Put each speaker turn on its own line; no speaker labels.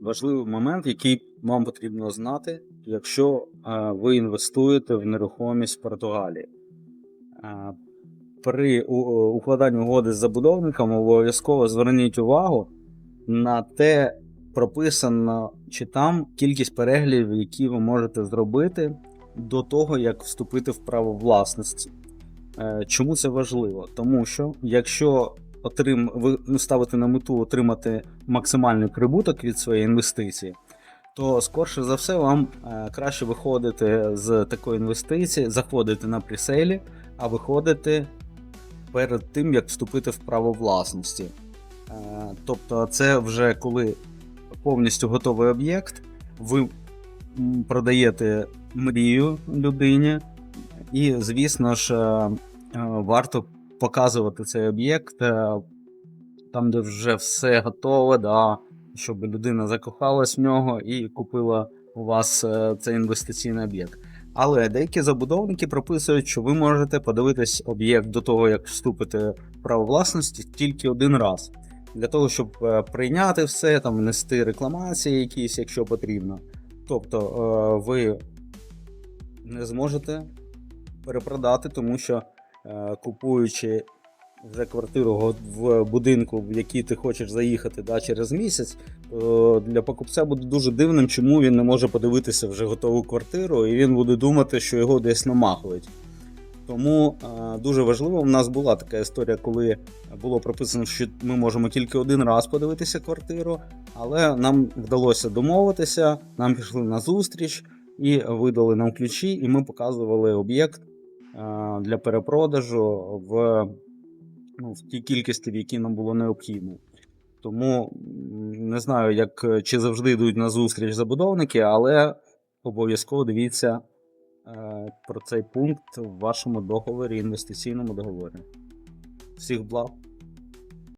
важливий момент, який вам потрібно знати, якщо е, ви інвестуєте в нерухомість в Португалії. Е, При у- укладанні угоди з забудовником обов'язково зверніть увагу на те, прописано чи там кількість переглядів, які ви можете зробити до того, як вступити в право власності. Е, Чому це важливо? Тому що якщо отрим... ви на мету отримати максимальний прибуток від своєї інвестиції, то скорше за все вам е, краще виходити з такої інвестиції, заходити на пресейлі, а виходити перед тим, як вступити в право власності. Е, Тобто, це вже коли повністю готовий об'єкт, ви продаєте мрію людині, і, звісно ж, е, варто показувати цей об'єкт е, там, де вже все готове, да, щоб людина закохалась в нього і купила у вас е, цей інвестиційний об'єкт. Але деякі забудовники прописують, що ви можете подивитись об'єкт до того, як вступити в право власності тільки один раз. Для того, щоб е, прийняти все, там внести рекламації якісь, якщо потрібно. Тобто ви не зможете перепродати, тому що купуючи вже квартиру в будинку, в який ти хочеш заїхати да, через місяць, то для покупця буде дуже дивним, чому він не може подивитися вже готову квартиру, і він буде думати, що його десь намахують. Тому е, дуже важливо, у нас була така історія, коли було прописано, що ми можемо тільки один раз подивитися квартиру, але нам вдалося домовитися, нам пішли на зустріч і видали нам ключі, і ми показували об'єкт е, для перепродажу в, ну, в тій кількості, в якій нам було необхідно. Тому не знаю, як чи завжди йдуть на зустріч забудовники, але обов'язково дивіться е, про цей пункт в вашому договорі, інвестиційному договорі. Всіх благ!